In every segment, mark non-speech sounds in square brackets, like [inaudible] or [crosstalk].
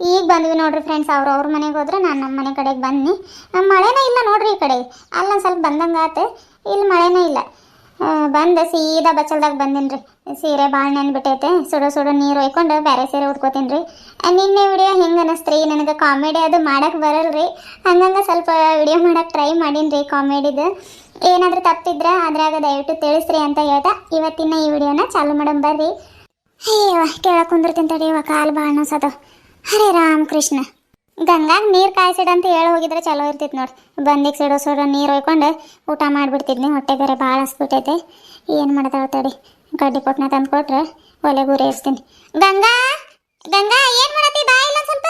ಈಗ ಬಂದ್ವಿ ನೋಡ್ರಿ ಫ್ರೆಂಡ್ಸ್ ಅವ್ರು ಅವ್ರ ಮನೆಗೆ ಹೋದ್ರೆ ನಾನು ನಮ್ಮ ಮನೆ ಕಡೆಗೆ ಬನ್ನಿ. ಮಳೆನೇ ಇಲ್ಲ ನೋಡ್ರಿ ಈ ಕಡೆ. ಅಲ್ಲೊಂದು ಸ್ವಲ್ಪ ಬಂದಂಗೆ ಆತು. ಇಲ್ಲಿ ಮಳೆನೇ ಇಲ್ಲ. ಬಂದು, ಸೀದಾ ಬಚ್ಚಲ್ದಾಗ ಬಂದಿನಿ ರೀ ಸೀರೆ ಭಾಳ ನೆನ್ಬಿಟ್ಟೈತೆ ಸುಡು ಸುಡು ನೀರು ಒಯ್ಕೊಂಡು ಬೇರೆ ಸೀರೆ ಉಟ್ಕೋತೀನಿ ರೀ ನಿನ್ನೆ ವಿಡಿಯೋ ಹೆಂಗೆ ಅನ್ನಿಸ್ತ್ರಿ ನನಗೆ ಕಾಮಿಡಿ ಅದು ಮಾಡಕ್ಕೆ ಬರಲ್ಲ ರೀ ಹಂಗಂಗೆ ಸ್ವಲ್ಪ ವಿಡಿಯೋ ಮಾಡೋಕ್ಕೆ ಟ್ರೈ ಮಾಡೀನಿ ರೀ ಕಾಮಿಡಿದು. ಏನಾದರೂ ತಪ್ಪಿದ್ರೆ ಅದ್ರಾಗ ದಯವಿಟ್ಟು ತಿಳಿಸ್ರಿ ಅಂತ ಹೇಳ್ತಾ ಇವತ್ತಿನ ಈ ವಿಡಿಯೋನ ಚಾಲು ಮಾಡೋಣ ಬರ್ರಿ. ಅಯ್ಯೋ ಕೇಳಕ್ಕೆ ಕುಂದಿರ್ತೀನಿ ಇವ ಕಾಲು ಭಾಳ ನೋಸದ. ಹರೇ ರಾಮ್ ಕೃಷ್ಣ ಗಂಗಾಗ ನೀರು ಕಾಯಿಸಿಡಂತ ಹೇಳಿ ಹೋಗಿದ್ರೆ ಚಲೋ ಇರ್ತಿತ್ತು ನೋಡಿ. ಬಂದಿಗೆ ಸಿಡೋ ಸಿಡೋ ನೀರು ಒಯ್ಕೊಂಡು ಊಟ ಮಾಡಿಬಿಡ್ತಿದ್ನಿ. ಹೊಟ್ಟೆ ಬೇರೆ ಭಾಳ ಹಸ್ಬಿಟ್ಟೈತೆ. ಏನು ಮಾಡ್ತಾವ ತಡಿ. ಗಡ್ಡಿ ಪೊಟ್ನ ತಂದು ಕೊಟ್ರೆ ಒಲೆ ಗುರಿ ಇರ್ತೀನಿ ಗಂಗಾ! ಗಂಗಾ, ಏನು ಮಾಡತ್ತಿ? ಬಾ ಇಲ್ಲ ಸ್ವಲ್ಪ.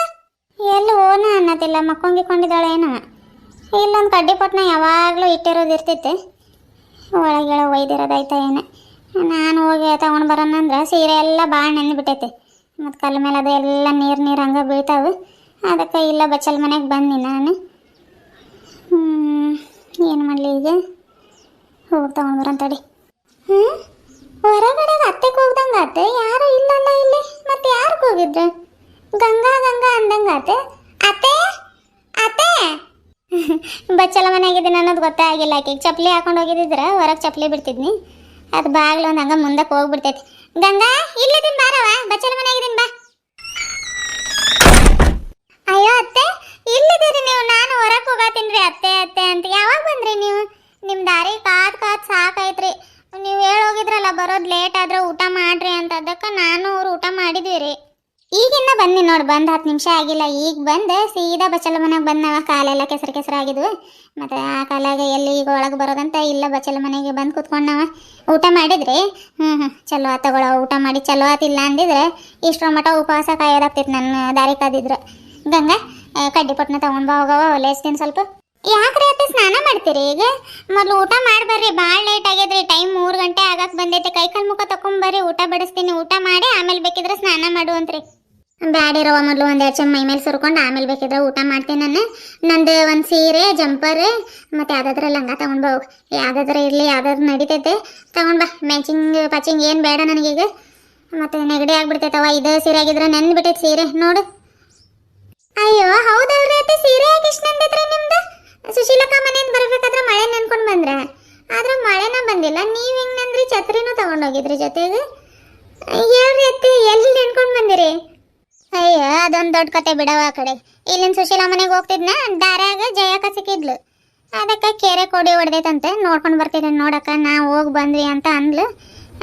ಎಲ್ಲಿ ಓನ ಅನ್ನೋದಿಲ್ಲ ಮಕ್ಕೊಂಗಿಕೊಂಡಿದ್ದಾಳೆ ಏನೋ. ಇಲ್ಲೊಂದು ಕಡ್ಡಿ ಪೊಟ್ಟನ ಯಾವಾಗಲೂ ಇಟ್ಟಿರೋದು ಇರ್ತೈತೆ ಒಳಗೆಳ ಒಯ್ದಿರೋದೈತ ಏನು. ನಾನು ಹೋಗಿ ತಗೊಂಡು ಬರೋಣ ಅಂದ್ರೆ ಸೀರೆ ಎಲ್ಲ ಭಾಳ ನೆನ್ಬಿಟ್ಟೈತೆ. ಮತ್ತು ಕಲ್ಲ ಮೇಲೆ ಅದು ಎಲ್ಲ ನೀರು ನೀರು ಹಂಗೆ ಬೀಳ್ತಾವೆ. ಅದಕ್ಕೆ ಇಲ್ಲ ಬಚ್ಚಲ್ ಮನೆಗೆ ಬಂದಿ ನಾನು. ಏನು ಮಾಡಲಿ ಈಗ? ಹೋಗಿ ತಗೊಂಡ್ಬರಂತಡಿ ಹ್ಞೂ ಹೊರಗಡೆ ಅತ್ತೆಗೆ ಹೋಗ್ದಂಗೆ ಆತೆ. ಯಾರು ಇಲ್ಲಲ್ಲ ಇಲ್ಲಿ. ಮತ್ತೆ ಯಾರಿಗೆ ಹೋಗಿದ್ರು ಗಂಗಾ ಗಂಗಾ ಅಂದಂಗೆ ಆತೆ. ಅತ್ತೆ? ಅತ್ತೆ? ಬಚ್ಚಲ ಮನೆಯಾಗಿದ್ದೀನಿ ಅನ್ನೋದು ಗೊತ್ತೇ ಆಗಿಲ್ಲ ಆಕೆಗೆ. ಚಪ್ಪಲಿ ಹಾಕೊಂಡು ಹೋಗಿದ್ದಿದ್ರೆ, ಹೊರಗೆ ಚಪ್ಪಲಿ ಬಿಡ್ತಿದ್ನಿ. ಅದು ಬಾಗ್ಲು ಒಂದು ಹಂಗೆ ಮುಂದಕ್ಕೆ ಹೋಗ್ಬಿಡ್ತೈತಿ. ಗಂಗಾ, ಇಲ್ಲಿದ್ದೀನಿ ಬಾರವ ಬಚ್ಚಲ ಮನೆಯಾಗಿದ್ದೀನಿ ಬಾ ಅಯ್ಯೋ ಅತ್ತೆ ಇಲ್ಲಿದ್ದೀರಿ ನೀವು ನಾನು ಹೊರಗೆ ಹೋಗತ್ತೀನಿ ರೀ ಅತ್ತೆ ಅತ್ತೆ ಅಂತ ಯಾವಾಗ ಬಂದ್ರಿ ನೀವು ನಿಮ್ಮ ದಾರಿ ಕಾದ್ ಕಾದ್ ಸಾಕಾಯ್ತ್ರಿ ನೀವು ಹೇಳಿ ಹೋಗಿದ್ರಲ್ಲ ಬರೋದು ಲೇಟ್ ಆದ್ರೆ ಊಟ ಮಾಡ್ರಿ ಅಂತ ಅದಕ್ಕೆ ನಾನು ಅವ್ರು ಊಟ ಮಾಡಿದ್ವಿ ರೀ ಈಗಿನ್ನ ಬಂದಿ ನೋಡಿ ಬಂದು ಹತ್ತು ನಿಮಿಷ ಆಗಿಲ್ಲ. ಈಗ ಬಂದು ಸೀದಾ ಬಚ್ಚಲ ಮನೆಗೆ ಬಂದವ ಕಾಲೆಲ್ಲ ಕೆಸರು ಕೆಸರು ಆಗಿದ್ವು. ಮತ್ತು ಆ ಕಾಲಾಗ ಎಲ್ಲಿ ಈಗ ಒಳಗೆ ಬರೋದಂತ ಇಲ್ಲ. ಬಚ್ಚಲ ಮನೆಗೆ ಬಂದು ಕುತ್ಕೊಂಡವ ಊಟ ಮಾಡಿದ್ರಿ? ಹ್ಞೂ ಹ್ಞೂ ಚಲೋ ಆತ ತಗೊಳ. ಊಟ ಮಾಡಿ ಚಲೋ ಆತಿಲ್ಲ ಅಂದಿದ್ರೆ ಇಷ್ಟರ ಮಟ್ಟ ಉಪವಾಸ ಕಾಯೋದಾಗ್ತಿತ್ತು ನನ್ನ ದಾರಿ ಕಾದಿದ್ರು ಗಂಗಾ ಕಡ್ಡಿ ಪಟ್ನ ತಗೊಂಡ್ ಬಾ ಹೋಗವ ಲೇಸ್ತೀನಿ ಸ್ವಲ್ಪ. ಯಾಕ್ರಿ ಅತ್ತೆ ಸ್ನಾನ ಮಾಡ್ತೀರಿ ಈಗ? ಮೊದಲು ಊಟ ಮಾಡ್ಬರ್ರಿ ಭಾಳ ಲೇಟ್ ಆಗ್ಯದ್ರಿ. ಟೈಮ್ ಮೂರು ಗಂಟೆ ಆಗಕ್ಕೆ ಬಂದೈತೆ. ಕೈ ಕಾಲು ಮುಖ ತಕೊಂಬರ್ರಿ ಊಟ ಬಡಿಸ್ತೀನಿ. ಊಟ ಮಾಡಿ ಆಮೇಲೆ ಬೇಕಿದ್ರೆ ಸ್ನಾನ ಮಾಡುವಂತ್ರಿ ಬ್ಯಾಡಿರವ ಮೊದಲು ಒಂದು ಎರಡು ಚಮ್ ಮೈಮೇಲೆ ಸುರ್ಕೊಂಡು ಆಮೇಲೆ ಬೇಕಿದ್ರೆ ಊಟ ಮಾಡ್ತೀನಿ ನಾನು. ನಂದು ಒಂದು ಸೀರೆ, ಜಂಪರ್, ಮತ್ತು ಯಾವ್ದಾದ್ರ ಲಂಗ ತಗೊಂಡ್ ಹೋಗ್. ಯಾವ್ದಾದ್ರ ಇರಲಿ, ಯಾವ್ದಾದ್ರು ನಡೀತೈತೆ. ತೊಗೊಂಡು ಬಾ. ಮ್ಯಾಚಿಂಗ್, ಪಚಿಂಗ್ ಏನು ಬೇಡ ನನಗೀಗ. ಮತ್ತು ನೆಗಡಿ ಆಗ್ಬಿಡ್ತೈತವ ಇದು ಸೀರೆ ಆಗಿದ್ರೆ ನೆನ್ದು ಬಿಟ್ಟೈತೆ ಸೀರೆ. ನೋಡು. ಅಯ್ಯೋ, ಹೌದಲ್ರಿ ಅತ್ತೆ. ಸೀರೆ ಯಾಕೆ ಇಷ್ಟು ನಂದಿದ್ರಿ ನಿಮ್ದು? ಸುಶೀಲಕ್ಕ ಮನೆಯಿಂದ ಬರ್ಬೇಕಾದ್ರೆ ಮಳೆ ನೆನ್ಕೊಂಡು ಬಂದ್ರೆ. ಆದ್ರೆ ಮಳೆನ ಬಂದಿಲ್ಲ. ನೀವು ಹೆಂಗ್ ನಂದ್ರಿ? ಛತ್ರಿನೂ ತಗೊಂಡೋಗಿದ್ರಿ ಜೊತೆಗೆ. ಹೇಳ್ರಿ ಅತ್ತೆ. ಎಲ್ಲಿ ನೆನ್ಕೊಂಡು ಬಂದಿರಿ? ಅಯ್ಯೋ, ಅದೊಂದು ದೊಡ್ಡ ಕತೆ ಬಿಡವ ಆ ಕಡೆ. ಇಲ್ಲಿನ ಸುಶೀಲಾ ಮನೆಗೆ ಹೋಗ್ತಿದ್ನ, ದಾರ್ಯಾಗ ಜಯಕ್ಕ ಸಿಕ್ಕಿದ್ಲು ಅದಕ್ಕೆ ಕೆರೆ ಕೊಡಿ ಹೊಡೆದೈತಂತೆ ನೋಡ್ಕೊಂಡು ಬರ್ತಿದ್ದೆ ನೋಡಕ್ಕ ನಾ ಹೋಗಿ ಬಂದ್ವಿ ಅಂತ ಅಂದ್ಲು.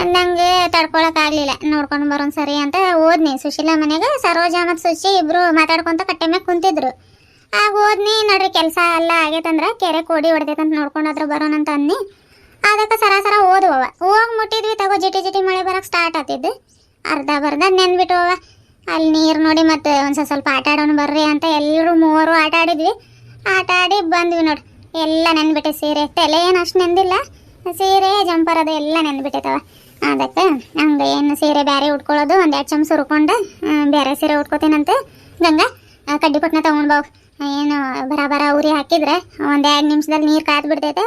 ಅಂದಂಗೆ ತಡ್ಕೊಳಕ್ಕಾಗಲಿಲ್ಲ ನೋಡ್ಕೊಂಡು ಬರೋನ್ ಸರಿ ಅಂತ ಓದ್ನಿ ಸುಶೀಲ ಮನೆಗೆ ಸರೋಜ ಮತ್ತು ಸುಶಿ ಇಬ್ರು ಮಾತಾಡ್ಕೊಂತ ಕಟ್ಟೆ ಮ್ಯಾಗ ಕುಂತಿದ್ರು. ಆಗ ಓದ್ನಿ ನೋಡ್ರಿ ಕೆಲಸ ಎಲ್ಲ ಆಗೈತಂದ್ರೆ ಕೆರೆ ಕೋಡಿ ಹೊಡೆದೈತಂತ ಬರೋಣ ಅಂತ ಅನ್ನಿ. ಅದಕ್ಕೆ ಸರಾಸರ ಓದುವವ ಹೋಗಿ ಮುಟ್ಟಿದ್ವಿ ತಗೋ, ಜಿಟಿ ಜಿಟಿ ಮಳೆ ಬರಕ್ಕೆ ಸ್ಟಾರ್ಟ್ ಆತಿದ್ದು ಅರ್ಧ ಬರ್ಧ ನೆನ್ಬಿಟ್ಟುವ ಅಲ್ಲಿ ನೀರು ನೋಡಿ ಮತ್ತೆ ಒಂದು ಸ್ವಲ್ಪ ಆಟ ಆಡೋಣ ಬರ್ರಿ ಅಂತ ಎಲ್ಲರೂ ಮೂವರು ಆಟ ಆಡಿದ್ವಿ. ಆಟ ಆಡಿ ಬಂದ್ವಿ ನೋಡಿ. ಎಲ್ಲ ನೆನ್ಬಿಟ್ಟೆ ಸೀರೆ. ತಲೆ ಏನು ಅಷ್ಟು ನೆಂದಿಲ್ಲ ಸೀರೆ, ಜಂಪರ್ ಅದು ಎಲ್ಲ ನೆನ್ಬಿಟ್ಟೈತವ ಅದಕ್ಕೆ ಹಂಗೆ ಏನು ಸೀರೆ ಬೇರೆ ಉಟ್ಕೊಳ್ಳೋದು, ಒಂದು ಎರಡು ಚಮಚ ಹುರ್ಕೊಂಡು ಬೇರೆ ಸೀರೆ ಉಟ್ಕೋತೀನಂತೆ. ಗಂಗಾ ಕಡ್ಡಿ ಪಟ್ನ ತೊಗೊಂಡು ಬಾವು ಏನು ಬರ ಬರ ಉರಿ ಹಾಕಿದ್ರೆ ಒಂದು ಎರಡು ನಿಮಿಷದಲ್ಲಿ ನೀರು ಕಾಯ್ದು ಬಿಡ್ತೈತೆ.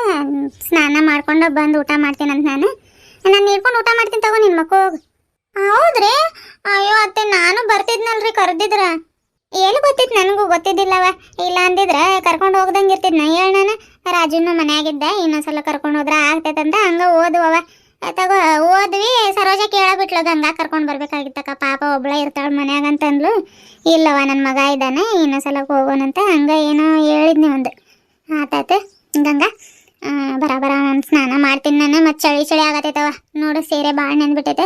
ಸ್ನಾನ ಮಾಡ್ಕೊಂಡು ಬಂದು ಊಟ ಮಾಡ್ತೀನಂತ ನಾನು. ನಾನು ನೀಡ್ಕೊಂಡು ಊಟ ಮಾಡ್ತೀನಿ ತಗೋ ನಿನ್ನ ಮಕ್ಕಳು ಹೌದ್ರಿ. ಅಯ್ಯೋ, ಅತ್ತೆ, ನಾನು ಬರ್ತಿದ್ನಲ್ರಿ ಕರೆದಿದ್ರ. ಏನು ಗೊತ್ತಿತ್ತು ನನಗೂ ಗೊತ್ತಿದ್ದಿಲ್ಲವ. ಇಲ್ಲ ಅಂದಿದ್ರೆ ಕರ್ಕೊಂಡು ಹೋಗ್ದಂಗೆ ಇರ್ತಿದ್ನ ಹೇಳ ನಾನು. ರಾಜುನು ಮನೆಯಾಗಿದ್ದೆ, ಇನ್ನೊಂದ್ಸಲ ಕರ್ಕೊಂಡು ಹೋದ್ರೆ ಆಗ್ತೈತಂತ ಹಂಗ ಓದುವವ. ತಗೋ, ಓದ್ವಿ, ಸರೋಜ ಕೇಳಬಿಟ್ಲು, ಗಂಗಾ ಕರ್ಕೊಂಡು ಬರ್ಬೇಕಾಗಿತ್ತಕ್ಕ, ಪಾಪ ಒಬ್ಳ ಇರ್ತಾಳ ಮನ್ಯಾಗ ಅಂತಂದ್ಲು ಇಲ್ಲವ ನನ್ನ ಮಗ ಇದ್ದಾನೆ, ಇನ್ನೊಂದ್ಸಲ ಹೋಗೋಣಂತ ಹಂಗೆ ಏನೋ ಹೇಳಿದ್ನಿ ಒಂದು. ಆತೈತೆ ಗಂಗಾ ಬರಬರ ಬರ ಬರ, ನಾನು ಸ್ನಾನ ಮಾಡ್ತೀನಿ ನಾನು, ಮತ್ತೆ ಚಳಿ ಚಳಿ ಆಗತ್ತೈತವ ನೋಡು, ಸೀರೆ ಭಾಳ ನೆನ್ಬಿಟ್ಟೈತೆ.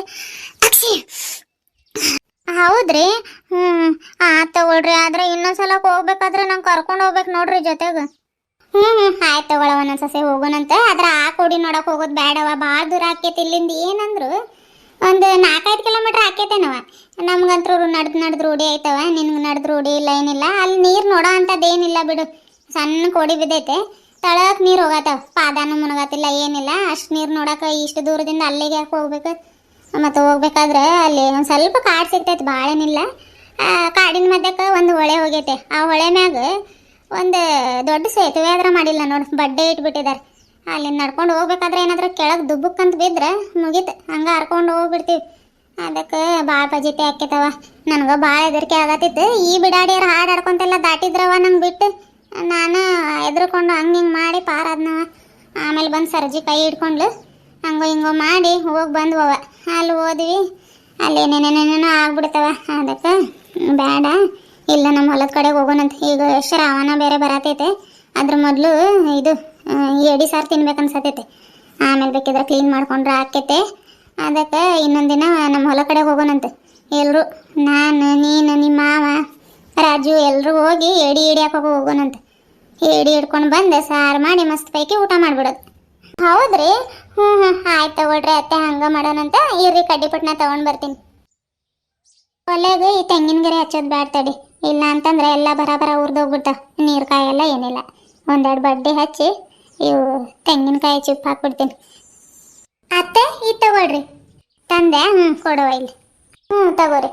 ಅಕ್ಷಿ ಹೌದ್ರಿ? ಹ್ಮ್. ಆ ತಗೊಳ್ರಿ ಆದ್ರೆ ಇನ್ನೊಂದ್ಸಲ ಹೋಗ್ಬೇಕಾದ್ರೆ ನಂಗೆ ಕರ್ಕೊಂಡು ಹೋಗ್ಬೇಕು ನೋಡ್ರಿ ಜೊತೆಗೆ. ಹ್ಮ್ ಹ್ಮ್. ಆಯ್ತು ತಗೊಳವ ಒಂದೊಂದು ಸಸಿ ಹೋಗೋಣಂತ ಆದ್ರೆ ಆ ಕೋಡಿ ನೋಡಕ್ ಹೋಗೋದು ಬೇಡವ ಭಾಳ ದೂರ ಆಕೇತಿ ಇಲ್ಲಿಂದ. ಏನಂದ್ರು? ಒಂದು ನಾಲ್ಕೈದು ಕಿಲೋಮೀಟ್ರ್ ಆಕೇತೇನವ ನಮ್ಗಂತೂ ನಡ್ದು ನಡ್ದ್ ರೂಢಿ ಆಯ್ತವ ನಿನ್ಗೆ ನಡ್ದು ರೂಢಿ ಇಲ್ಲ, ಏನಿಲ್ಲ. ಅಲ್ಲಿ ನೀರು ನೋಡೋ ಅಂಥದ್ದು ಏನಿಲ್ಲ ಬಿಡು. ಸಣ್ಣ ಕೋಡಿ ಬಿದ್ದೈತೆ. ತಳಕ್ ನೀರು ಹೋಗತ್ತವ. ಪಾದಾನು ಮುನಗತ್ತಿಲ್ಲ, ಏನಿಲ್ಲ. ಅಷ್ಟು ನೀರು ನೋಡಕ್ಕೆ ಇಷ್ಟು ದೂರದಿಂದ ಅಲ್ಲಿಗೆ ಯಾಕೆ ಹೋಗ್ಬೇಕು. ಮತ್ತು ಹೋಗ್ಬೇಕಾದ್ರೆ ಅಲ್ಲಿ ಒಂದು ಸ್ವಲ್ಪ ಕಾಡು ಸಿಗ್ತೈತೆ ಭಾಳೇನಿಲ್ಲ ಕಾಡಿನ ಮಧ್ಯಕ್ಕೆ ಒಂದು ಹೊಳೆ ಹೋಗೈತೆ. ಆ ಹೊಳೆ ಮ್ಯಾಗ ಒಂದು ದೊಡ್ಡ ಸೇತುವೆ ಆದ್ರೆ ಮಾಡಿಲ್ಲ ನೋಡಿ, ಬಡ್ಡೆ ಇಟ್ಬಿಟ್ಟಿದ್ದಾರೆ ಅಲ್ಲಿ ನಡ್ಕೊಂಡು ಹೋಗ್ಬೇಕಾದ್ರೆ ಏನಾದ್ರೂ ಕೆಳಗೆ ದುಬ್ಬಕ್ಕಂತ ಬಿದ್ರೆ ಮುಗೀತು. ಹಂಗೆ ಹರ್ಕೊಂಡು ಹೋಗ್ಬಿಡ್ತೀವಿ. ಅದಕ್ಕೆ ಭಾಳ ಪಜಿತಿ ಹಾಕಿತವ ನನಗೆ ಭಾಳ ಹೆದರಿಕೆ ಆಗತ್ತಿತ್ತು. ಈ ಬಿಡಾಡಿಯರು ಹಾಡು ಹಾಡ್ಕೊಂತೆಲ್ಲ ದಾಟಿದ್ರವ ನಂಗೆ ಬಿಟ್ಟು. ನಾನು ಹೆದ್ರಕೊಂಡು ಹಂಗೆ ಹಿಂಗೆ ಮಾಡಿ ಪಾರಾದ್ನವ. ಆಮೇಲೆ ಬಂದು ಸರ್ಜಿ ಕೈ ಹಿಡ್ಕೊಂಡ್ಲು. ಹಂಗೋ ಹಿಂಗೋ ಮಾಡಿ ಹೋಗಿ ಬಂದ್ವವ. ಅಲ್ಲಿ ಹೋದ್ವಿ. ಅಲ್ಲಿ ಏನೇನೇನೇನೇನೋ ಆಗ್ಬಿಡ್ತವ. ಅದಕ್ಕೆ ಬೇಡ. ಇಲ್ಲ ನಮ್ಮ ಹೊಲದ ಕಡೆಗೆ ಹೋಗೋಣಂತ ಈಗ ಶ್ರಾವಣ ಬೇರೆ ಬರತೈತೆ. ಅದ್ರ ಮೊದಲು ಇದು ಎಡಿ ಸಾರು ತಿನ್ಬೇಕನ್ಸತೈತೆ ಆಮೇಲೆ ಬೇಕಿದ್ರೆ ಕ್ಲೀನ್ ಮಾಡ್ಕೊಂಡ್ರೆ ಆಕೈತೆ. ಅದಕ್ಕೆ ಇನ್ನೊಂದು ದಿನ ನಮ್ಮ ಹೊಲ ಕಡೆಗೆ ಹೋಗೋಣಂತೆ ಎಲ್ಲರೂ ನಾನು, ನೀನು ನಿಮ್ಮ ಮಾವ, ರಾಜು ಎಲ್ಲರೂ ಹೋಗಿ ಎಡಿ ಹಿಡಿಯಾಕ ಹೋಗೋಣಂತೆ ಎಡಿ ಹಿಡ್ಕೊಂಡು ಬಂದು ಸಾರು ಮಾಡಿ ಮಸ್ತ್ ಪೈಕಿ ಊಟ ಮಾಡಿಬಿಡೋದು. ಹೌದ್ರಿ. ಹ್ಞೂ ಹ್ಞೂ ಆಯ್ತು ತಗೊಳ್ರಿ, ಅತ್ತೆ ಹಂಗೆ ಮಾಡೋಣಂತೆ. ಇರ್ರಿ, ಕಡ್ಡಿಪಟ್ನ ತಗೊಂಡು ಬರ್ತೀನಿ. ಒಲೆಗೆ ಈ ತೆಂಗಿನ ಗಿರಿ ಹಚ್ಚೋದು ಬ್ಯಾಡ ತಡಿ. ಇಲ್ಲ ಅಂತಂದ್ರೆ ಎಲ್ಲ ಬರ ಬರ ಉರ್ದೋಗ್ಬಿಡ್ತಾವ ನೀರು ಕಾಯೆಲ್ಲ ಏನಿಲ್ಲ. ಒಂದೆರಡು ಬಡ್ಡಿ ಹಚ್ಚಿ ಇವು ತೆಂಗಿನಕಾಯಿ ಚಿಪ್ಪು ಹಾಕ್ಬಿಡ್ತೀನಿ. ಅತ್ತೆ, ಇದು ತಗೊಳ್ರಿ. ತಂದೆ ಹ್ಞೂ ಕೊಡುವ ಇಲ್ಲಿ. ಹ್ಞೂ ತಗೋರಿ.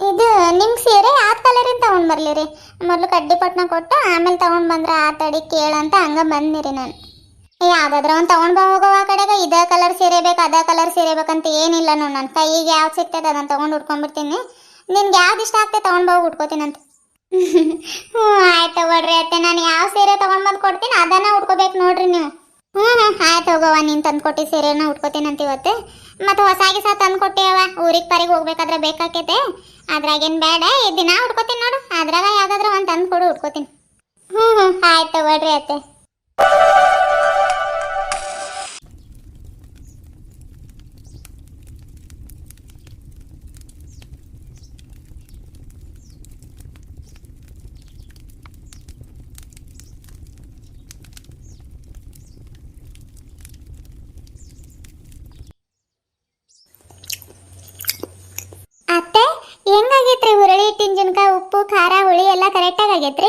ಇದು ನಿಮ್ಗೆ ಸೀರೆ ಆ ಕಲರಿಂದ ತಗೊಂಡು ಬರಲಿ ರೀ. ಮೊದಲು ಕಡ್ಡಿ ಕೊಟ್ಟು, ಆಮೇಲೆ ತಗೊಂಡು ಬಂದ್ರೆ ಆ ತಡಿ ಕೇಳಂತ ಹಂಗೆ ಬಂದಿರಿ ನಾನು. ಯಾವ್ದಾದ್ರು ಒಂದು ತಗೊಂಡ್ ಹೋಗೋ ಆ ಕಡೆಗೆ. ಇದೇ ಕಲರ್ ಸೀರೆ ಬೇಕು, ಅದೇ ಕಲರ್ ಸೀರೆ ಬೇಕಂತ ಏನಿಲ್ಲ ನೋಡು ನನ್ನ ಕೈಗೆ. ಯಾವ್ದು ಸಿಗ್ತದೆ ಅದನ್ನ ತಗೊಂಡು ಉಟ್ಕೊಂಡ್ಬಿಡ್ತೀನಿ. ನಿನ್ಗೆ ಯಾವ್ದು ಇಷ್ಟ ಆಗ್ತದೆ ತಗೊಂಡ್ ಹೋಗಿ ಉಟ್ಕೋತೀನಂತ [laughs] ಹ್ಞೂ ಆಯ್ತು ತಗೊಳ್ರಿ ಅತ್ತೆ. ನಾನು ಯಾವ ಸೀರೆ ತಗೊಂಡ್ ಬಂದು ಕೊಡ್ತೀನಿ, ಅದನ್ನ ಉಟ್ಕೋಬೇಕು ನೋಡ್ರಿ ನೀವು. ಹ್ಞೂ ಹ್ಞೂ ಆಯ್ತು ಹೋಗವ್ವ ನೀನು ತಂದು ಕೊಟ್ಟಿ ಸೀರೆನ ಉಟ್ಕೋತೀನಂತ ಇವತ್ತು ಮತ್ತು ಹೊಸಾಗಿ ಸಹ ತಂದು ಕೊಟ್ಟಿಯವ. ಊರಿಗೆ ಪರಿಗೆ ಹೋಗ್ಬೇಕಾದ್ರೆ ಬೇಕಾಕೈತೆ. ಅದ್ರಾಗೇನು ಬೇಡ ಈ ದಿನ ಉಟ್ಕೋತೀನಿ ನೋಡು. ಅದ್ರಾಗ ಯಾವ್ದಾದ್ರು ಒಂದು ತಂದು ಕೊಡು, ಉಟ್ಕೋತೀನಿ. ಹ್ಞೂ ಹ್ಞೂ ಆಯ್ತು ತಗೊಳ್ರಿ ಅತ್ತೆ ಹೆಂಗಾಗೈತ್ರಿ ಹುರಳಿ ಹಿಟ್ಟಿನ ಜುನ್ಕ ಉಪ್ಪು ಖಾರ, ಹುಳಿ ಎಲ್ಲ ಕರೆಕ್ಟಾಗಿ ಆಗೈತ್ರಿ?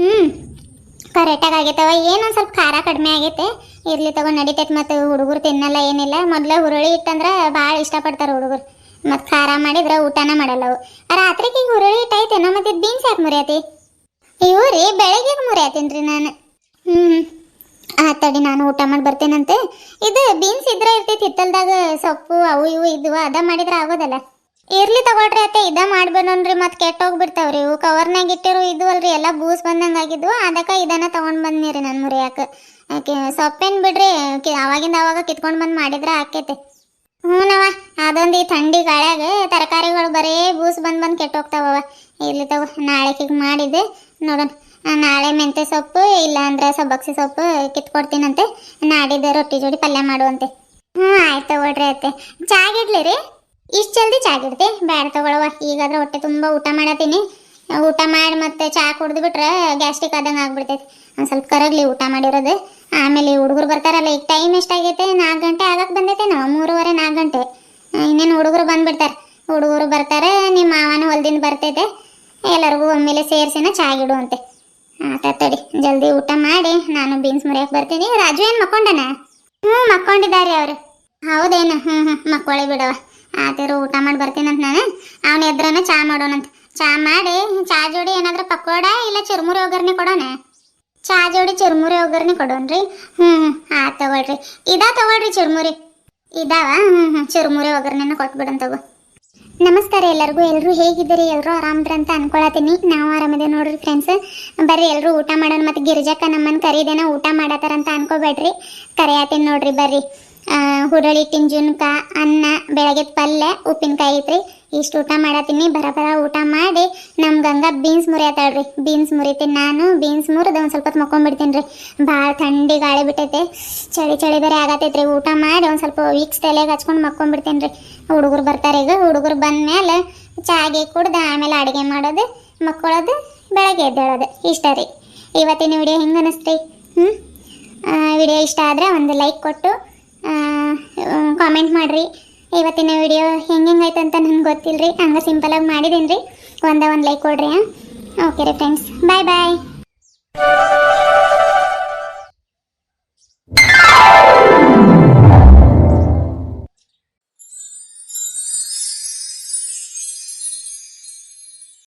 ಹ್ಞೂ ಕರೆಕ್ಟಾಗಿ ಆಗೈತವ ಏನೋ ಸ್ವಲ್ಪ ಖಾರ ಕಡಿಮೆ ಆಗೈತೆ. ಇರ್ಲಿ ತಗೋ, ನಡಿತೈತೆ ಮತ್ತು ಹುಡುಗರು ತಿನ್ನಲ್ಲ, ಏನಿಲ್ಲ. ಮೊದಲೇ ಹುರುಳಿ ಇಟ್ಟಂದ್ರೆ ಭಾಳ ಇಷ್ಟಪಡ್ತಾರೆ ಹುಡುಗರು. ಮತ್ತು ಖಾರ ಮಾಡಿದ್ರೆ ಊಟನ ಮಾಡಲ್ಲ ಅವು. ರಾತ್ರಿಗೆ ಈಗ ಹುರುಳಿ ಇಟ್ಟೈತೇನೋ ಮತ್ತು ಬೀನ್ಸ್ ಯಾಕೆ ಮುರಿಯತಿ? ಇವು ರೀ, ಬೆಳಗ್ಗೆ ಮುರಿಯತ್ತೀನಿ ರೀ ನಾನು? ಹ್ಞೂ ಆ ತಡಿ ನಾನು ಊಟ ಮಾಡಿ ಬರ್ತೇನಂತೆ. ಇದು ಬೀನ್ಸ್ ಇದ್ರೆ ಇರ್ತೈತಿ ಹಿತ್ತಲ್ದಾಗ ಸೊಪ್ಪು, ಅವು ಇವು ಇದ್ವು. ಅದ ಮಾಡಿದ್ರೆ ಆಗೋದಲ್ಲ. ಇರ್ಲಿ ತಗೊಳ್ರಿ ಅತ್ತೆ, ಇದ ಮಾಡ್ಬೇಡೋನ್ರಿ ಮತ್ತೆ ಕೆಟ್ಟೋಗ್ಬಿಡ್ತಾವ್ರಿ. ಇವು ಕವರ್ನಾಗ ಇಟ್ಟಿರು, ಇದು ಅಲ್ರಿ, ಎಲ್ಲ ಬೂಸ್ ಬಂದಂಗ ಆಗಿದ್ವು ಅದಕ್ಕೆ ಇದನ್ನ ತಗೊಂಡ್ ಬಂದ್ನಿರಿ ನಾನು ಮುರಿಯಾಕ ಸೊಪ್ಪೇನ್ ಬಿಡ್ರಿ ಅವಾಗಿಂದ ಅವಾಗ ಕಿತ್ಕೊಂಡ್ ಬಂದ್ ಮಾಡಿದ್ರ ಆಕೈತೆ ಹ್ಞೂನವ ಅದೊಂದು ಈ ಥಂಡಿ ಗಾಳ್ಯಾಗ ತರಕಾರಿಗಳು ಬರೇ ಬೂಸ್ ಬಂದ್ ಬಂದ್ ಕೆಟ್ಟೋಗ್ತಾವವ ಇರ್ಲಿ ತಗೋ ನಾಳೆ ನಾಳೆಗೆ ಮಾಡಿದ್ದೆ ನೋಡೋಣ. ನಾಳೆ ಮೆಂತೆ ಸೊಪ್ಪು ಇಲ್ಲ ಅಂದ್ರೆ ಸಬ್ಬಕ್ಸಿ ಸೊಪ್ಪು ಕಿತ್ಕೊಡ್ತೀನಂತೆ. ನಾಡಿದ್ದೆ ರೊಟ್ಟಿ ಜೋಡಿ ಪಲ್ಯ ಮಾಡುವಂತೆ. ಹ್ಞೂ, ಆಯ್ತು ತಗೊಳ್ರಿ ಅತ್ತೆ. ಚಾಗಿಡ್ಲಿ ರೀ? ಇಷ್ಟು ಜಲ್ದಿ ಚಾಗಿಡ್ತಿ ಬ್ಯಾಡ ತಗೊಳವ ಈಗಾದ್ರೆ ಹೊಟ್ಟೆ ತುಂಬ ಊಟ ಮಾಡತ್ತೀನಿ ಊಟ ಮಾಡಿ ಮತ್ತೆ ಚಾ ಕುಡ್ದು ಬಿಟ್ರೆ ಗ್ಯಾಸ್ಟ್ರಿಕ್ ಆದಂಗೆ ಆಗ್ಬಿಡ್ತೈತಿ. ಒಂದು ಸ್ವಲ್ಪ ಕರಗ್ಲಿ ಊಟ ಮಾಡಿರೋದು. ಆಮೇಲೆ ಹುಡುಗರು ಬರ್ತಾರಲ್ಲ, ಈಗ ಟೈಮ್ ಎಷ್ಟಾಗೈತೆ? ನಾಲ್ಕು ಗಂಟೆ ಆಗಕ್ಕೆ ಬಂದೈತೆ ನಾವು ಮೂರುವರೆ ನಾಲ್ಕು ಗಂಟೆ. ಇನ್ನೇನು ಹುಡುಗರು ಬಂದ್ಬಿಡ್ತಾರೆ. ಹುಡುಗರು ಬರ್ತಾರೆ ನಿಮ್ಮ ಮಾವನ ಹೊಲ್ದಿಂದ ಬರ್ತೈತೆ. ಎಲ್ಲರಿಗೂ ಒಮ್ಮೆಲೆ ಸೇರ್ಸಿನ ಚಾಗಿಡುವಂತೆ ಆತ ತಡಿ ಜಲ್ದಿ ಊಟ ಮಾಡಿ, ನಾನು ಬೀನ್ಸ್ ಮುರಿಯಕ್ಕೆ ಬರ್ತೀನಿ. ರಾಜು ಏನು ಮಕ್ಕೊಂಡನ? ಹ್ಞೂ ಮಕ್ಕೊಂಡಿದ್ದಾರೆ ಅವರು. ಹೌದೇನು? ಹ್ಞೂ ಹ್ಞೂ ಮಕ್ಕಳೇ ಬಿಡವ ಆತಿರು ಊಟ ಮಾಡಿ ಬರ್ತೀನಂತ ನಾನು. ಅವನ ಎದ್ರನ ಚಾ ಮಾಡೋಣಂತ. ಚಾ ಮಾಡಿ, ಚಾ ಜೋಡಿ ಏನಾದ್ರೂ ಪಕೋಡ ಇಲ್ಲ ಚುರುಮುರಿ ಒಗ್ಗರಣೆ ಕೊಡೋಣ? ಚಾ ಜೋಡಿ ಚುರುಮುರಿ ಒಗ್ಗರಣೆ ಕೊಡೋಣ್ರಿ? ಹ್ಞೂ ಆ, ತಗೊಳ್ರಿ. ಇದಾ ತಗೊಳ್ರಿ ಚುರುಮುರಿ. ಇದಾವ? ಹ್ಞೂ ಹ್ಞೂ ಚುರುಮುರಿ ಒಗ್ಗರಣೆನ ಕೊಟ್ಬಿಡೋಣ ತಗೋ. ನಮಸ್ಕಾರ ಎಲ್ಲರಿಗೂ. ಎಲ್ಲರೂ ಹೇಗಿದ್ದೀರಿ? ಎಲ್ಲರೂ ಆರಾಮ್ರಿ ಅಂತ ಅನ್ಕೊಳತೀನಿ ನಾವು ಆರಾಮಿದೆ ನೋಡ್ರಿ ಫ್ರೆಂಡ್ಸ್ ಬರ್ರಿ ಎಲ್ಲರೂ ಊಟ ಮಾಡೋಣ. ಮತ್ತು ಗಿರಿಜಕ್ಕ ನಮ್ಮನ್ನು ಕರೀದೇನ ಊಟ ಮಾಡತ್ತಾರಂತ ಅನ್ಕೋಬೇಡ್ರಿ. ಕರೆಯತ್ತೀನಿ ನೋಡ್ರಿ ಬರ್ರಿ. ಆ, ಹುರಳಿ ಇಟ್ಟಿನ ಜುನ್ಕ ಅನ್ನ ಬೆಳಗ್ಗೆ ಪಲ್ಯ ಉಪ್ಪಿನಕಾಯಿ ಐತ್ರಿ. ಇಷ್ಟು ಊಟ ಮಾಡತ್ತೀನಿ ಬರ ಬರ ಊಟ ಮಾಡಿ ನಮ್ಮ ಗಂಗಾ ಬೀನ್ಸ್ ಮುರಿಯತ್ತಾಳ್ರಿ ಬೀನ್ಸ್ ಮುರಿತೀನಿ ನಾನು. ಬೀನ್ಸ್ ಮುರಿದು ಒಂದು ಸ್ವಲ್ಪ ಹೊತ್ತು ಮಕ್ಕೊಂಡ್ಬಿಡ್ತೀನಿ ರೀ. ಭಾಳ ಥಂಡಿ ಗಾಳಿ ಬಿಟ್ಟೈತೆ. ಚಳಿ ಚಳಿ ಬೇರೆ ರೀ ಊಟ ಮಾಡಿ ಒಂದು ಸ್ವಲ್ಪ ವೀಕ್ಸ್ ತಲೆಗೆ ಹಚ್ಕೊಂಡು ಮಕ್ಕೊಂಡ್ಬಿಡ್ತೀನಿ ರೀ. ಹುಡುಗರು ಬರ್ತಾರೆ ಈಗ. ಹುಡುಗರು ಬಂದ್ಮೇಲೆ ಚಾಗೆ ಕುಡ್ದು ಆಮೇಲೆ ಅಡುಗೆ ಮಾಡೋದು ಮಕ್ಕೊಳ್ಳೋದು ಬೆಳಗ್ಗೆ ಎದ್ದೇಳೋದು. ಇಷ್ಟ ರೀ. ಇವತ್ತಿನ ವಿಡಿಯೋ ಹೆಂಗೆ ಅನಿಸ್ತ್ರಿ? ಹ್ಞೂ ವಿಡಿಯೋ ಇಷ್ಟ ಆದರೆ ಒಂದು ಲೈಕ್ ಕೊಟ್ಟು ಕಾಮೆಂಟ್ ಮಾಡಿರಿ. ಇವತ್ತಿನ ವಿಡಿಯೋ ಹೆಂಗೆ ಹೆಂಗೈತೆ ಅಂತ ನನಗೆ ಗೊತ್ತಿಲ್ಲ ರೀ ಹಂಗೆ ಸಿಂಪಲಾಗಿ ಮಾಡಿದ್ದೀನಿ ರೀ ಒಂದೇ ಒಂದು ಲೈಕ್ ಕೊಡ್ರಿ ಓಕೆ ರೀ ಫ್ರೆಂಡ್ಸ್ ಬಾಯ್ ಬಾಯ್